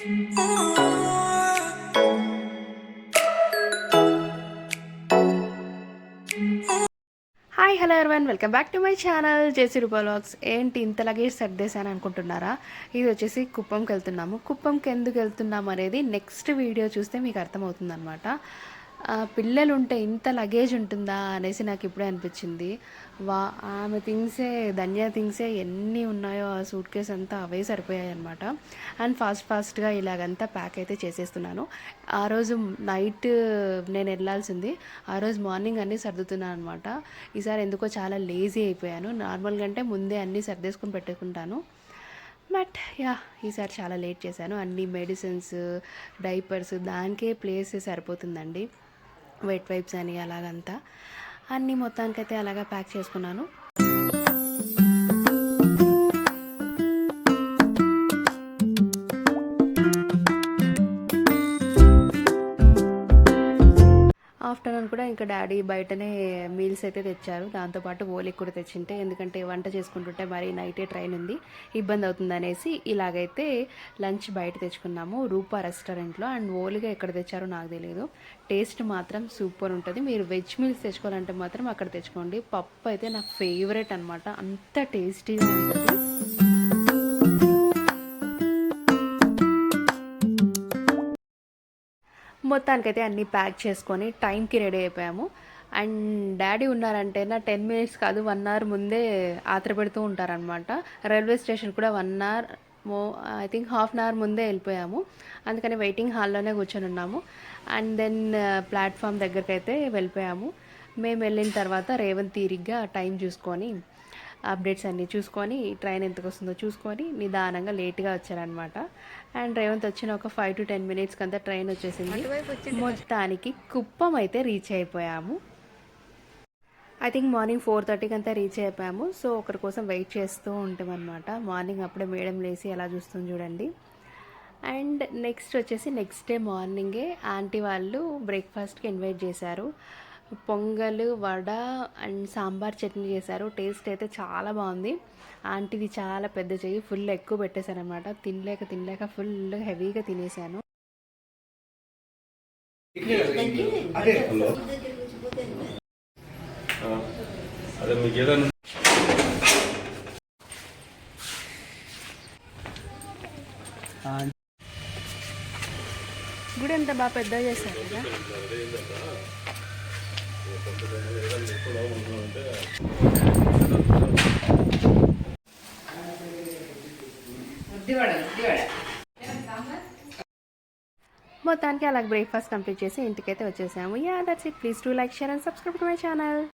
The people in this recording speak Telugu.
Hi hello everyone. Welcome back to my channel జేసీ రూపాలాగ్స్ ఏంటి ఇంత లగేజ్ సెట్ సర్దేశాను అనుకుంటున్నారా ఇది వచ్చేసి కుప్పంకి వెళ్తున్నాము కుప్పంకి ఎందుకు వెళ్తున్నాం అనేది నెక్స్ట్ వీడియో చూస్తే మీకు అర్థమవుతుంది అనమాట పిల్లలు ఉంటే ఇంత లగేజ్ ఉంటుందా అనేసి నాకు ఇప్పుడే అనిపించింది. వా ఆమె థింగ్సే ధన్య థింగ్సే ఎన్ని ఉన్నాయో ఆ సూట్ కేస్ అంతా అవే సరిపోయాయి అనమాట అండ్ ఫాస్ట్ ఫాస్ట్గా ఇలాగంతా ప్యాక్ అయితే చేసేస్తున్నాను. ఆ రోజు నైట్ నేను వెళ్ళాల్సింది. ఆ రోజు మార్నింగ్ అన్నీ సర్దుతున్నాను అనమాట ఈసారి ఎందుకో చాలా లేజీ అయిపోయాను. నార్మల్గా అంటే ముందే అన్నీ సర్దేసుకొని పెట్టుకుంటాను. బట్ యా ఈసారి చాలా లేట్ చేశాను. అన్ని మెడిసిన్స్ డైపర్స్ దానికే ప్లేస్ సరిపోతుందండి. వెట్ వైప్స్ అని అలాగంతా. అన్నీ మొత్తానికైతే అలాగా ప్యాక్ చేసుకున్నాను. ఆఫ్టర్నూన్ కూడా ఇంకా డాడీ బయటనే మీల్స్ అయితే తెచ్చారు. దాంతోపాటు ఓలికి కూడా తెచ్చింటే ఎందుకంటే వంట చేసుకుంటుంటే మరి నైటే ట్రైన్ ఉంది ఇబ్బంది అవుతుంది అనేసి ఇలాగైతే లంచ్ బయట తెచ్చుకున్నాము రూపా రెస్టారెంట్లో. అండ్ ఓలిగా ఎక్కడ తెచ్చారో నాకు తెలియదు టేస్ట్ మాత్రం సూపర్ ఉంటుంది. మీరు వెజ్ మీల్స్ తెచ్చుకోవాలంటే మాత్రం అక్కడ తెచ్చుకోండి. పప్పు అయితే నా ఫేవరెట్ అనమాట అంత టేస్టీగా ఉంటుంది. మొత్తానికైతే అన్నీ ప్యాక్ చేసుకొని టైంకి రెడీ అయిపోయాము. అండ్ డాడీ ఉన్నారంటే నా టెన్ మినిట్స్ కాదు వన్ అవర్ ముందే ఆత్ర పెడుతూ ఉంటారనమాట రైల్వే స్టేషన్ కూడా one hour more I think half an hour ముందే వెళ్ళిపోయాము. అందుకని వెయిటింగ్ హాల్లోనే కూర్చొని ఉన్నాము. అండ్ దెన్ ప్లాట్ఫామ్ దగ్గరికి అయితే వెళ్ళిపోయాము. మేము వెళ్ళిన తర్వాత రేవంత్ తీరిగ్గా టైం చూసుకొని అప్డేట్స్ అన్నీ చూసుకొని ట్రైన్ ఎంతకు వస్తుందో చూసుకొని నిదానంగా లేట్గా వచ్చారనమాట అండ్ రేవంత్ వచ్చిన ఒక ఫైవ్ టు టెన్ మినిట్స్కి అంతా ట్రైన్ వచ్చేసింది. మొత్తానికి కుప్పం అయితే రీచ్ అయిపోయాము. ఐ థింక్ మార్నింగ్ ఫోర్ థర్టీకి అంతా రీచ్ అయిపోయాము. సో ఒకరి కోసం వెయిట్ చేస్తూ ఉంటామన్నమాట. మార్నింగ్ అప్పుడే మేడం లేసి ఎలా చూస్తుంది చూడండి. అండ్ నెక్స్ట్ వచ్చేసి నెక్స్ట్ డే మార్నింగే ఆంటీ వాళ్ళు బ్రేక్ఫాస్ట్కి ఇన్వైట్ చేశారు. పొంగల్ వడ అండ్ సాంబార్ చట్నీ చేశారు. టేస్ట్ అయితే చాలా బాగుంది. ఆంటీది చాలా పెద్ద చెయ్యి ఫుల్ ఎక్కువ పెట్టేశారు అనమాట తినలేక తినలేక ఫుల్ హెవీగా తినేసాను గుడి ఎంత బాగా పెద్దగా చేశారు కదా? మొత్తానికి అలా బ్రేక్ఫాస్ట్ కంప్లీట్ చేసి ఇంటికైతే వచ్చేసాము. Yeah that's it please to like share and subscribe to my channel